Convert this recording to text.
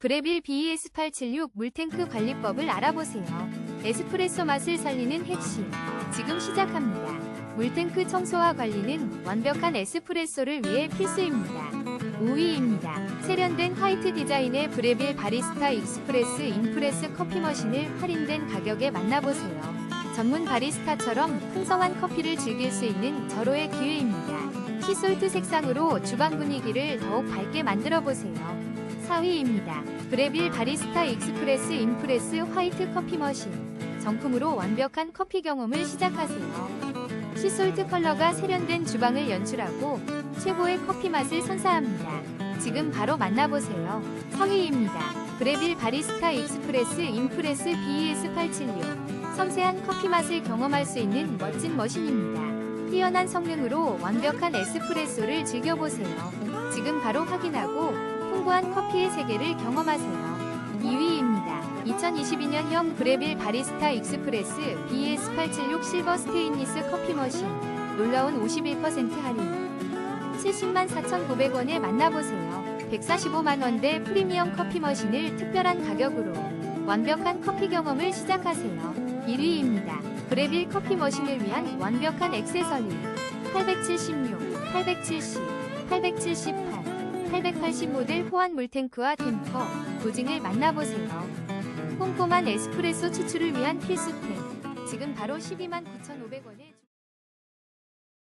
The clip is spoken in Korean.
브레빌 BES876 물탱크 관리법을 알아보세요. 에스프레소 맛을 살리는 핵심. 지금 시작합니다. 물탱크 청소와 관리는 완벽한 에스프레소를 위해 필수입니다. 5위입니다. 세련된 화이트 디자인의 브레빌 바리스타 익스프레스 인프레스 커피 머신을 할인된 가격에 만나보세요. 전문 바리스타처럼 풍성한 커피를 즐길 수 있는 절호의 기회입니다. 시솔트 색상으로 주방 분위기를 더욱 밝게 만들어 보세요. 4위입니다. 브레빌 바리스타 익스프레스 인프레스 화이트 커피 머신. 정품으로 완벽한 커피 경험을 시작하세요. 시솔트 컬러가 세련된 주방을 연출하고 최고의 커피 맛을 선사합니다. 지금 바로 만나보세요. 3위입니다. 브레빌 바리스타 익스프레스 인프레스 BES876. 섬세한 커피 맛을 경험할 수 있는 멋진 머신입니다. 뛰어난 성능으로 완벽한 에스프레소를 즐겨보세요. 지금 바로 확인하고 풍부한 커피의 세계를 경험하세요. 2위입니다. 2022년형 브레빌 바리스타 익스프레스 BS876 실버 스테인리스 커피 머신. 놀라운 51% 할인. 70만 4,900원에 만나보세요. 145만원대 프리미엄 커피 머신을 특별한 가격으로 완벽한 커피 경험을 시작하세요. 1위입니다. 브레빌 커피 머신을 위한 완벽한 액세서리 876, 870, 878, 880 모델 호환 물탱크와 템퍼, 보증을 만나보세요. 꼼꼼한 에스프레소 추출을 위한 필수템 지금 바로 12만 9,500원에